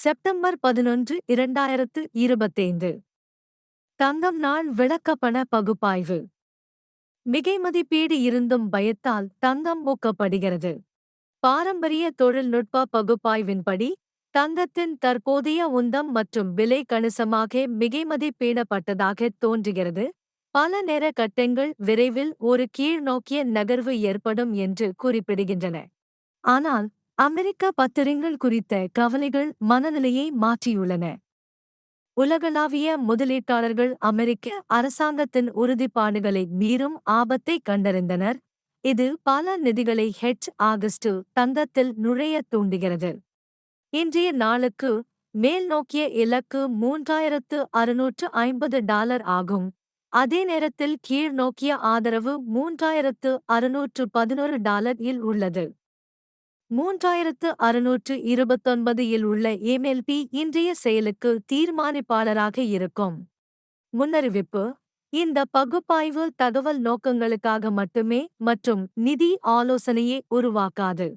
September பதினொன்று இரண்டாயிரத்து இருபத்தைந்து. தங்கம் நாள் விளக்கப்பண பகுப்பாய்வு. மிகை மதிப்பீடு இருந்தும் பயத்தால் தங்கம் ஊக்கப்படுகிறது. பாரம்பரிய தொழில்நுட்ப பகுப்பாய்வின்படி தங்கத்தின் தற்போதைய உந்தம் மற்றும் விலை கணிசமாக மிகை மதிப்பீடப்பட்டதாக தோன்றுகிறது. பல நேர கட்டங்கள் விரைவில் ஒரு கீழ்நோக்கிய நகர்வு ஏற்படும் என்று குறிப்பிடுகின்றன. ஆனால் அமெரிக்க பத்திரங்கள் குறித்த கவலைகள் மனநிலையை மாற்றியுள்ளன. உலகளாவிய முதலீட்டாளர்கள் அமெரிக்க அரசாங்கத்தின் உறுதிப்பாடுகளை மீறும் ஆபத்தை கண்டறிந்தனர். இது பல நிதிகளை ஹெட்ஜ் ஆகஸ்டு தங்கத்தில் நுழைய தூண்டுகிறது. இன்றைய நாளுக்கு மேல் நோக்கிய இலக்கு மூன்றாயிரத்து அறுநூற்று ஐம்பது டாலர் ஆகும். அதே நேரத்தில் கீழ் நோக்கிய ஆதரவு மூன்றாயிரத்து அறுநூற்று பதினொரு டாலர் இல் உள்ளது. மூன்றாயிரத்து அறுநூற்று இருபத்தொன்பது இல் உள்ள எம்எல்பி இன்றைய செயலுக்கு தீர்மானிப்பாளராக இருக்கும். முன்னறிவிப்பு இந்த பகுப்பாய்வு தகவல் நோக்கங்களுக்காக மட்டுமே மற்றும் நிதி ஆலோசனையை உருவாக்காது.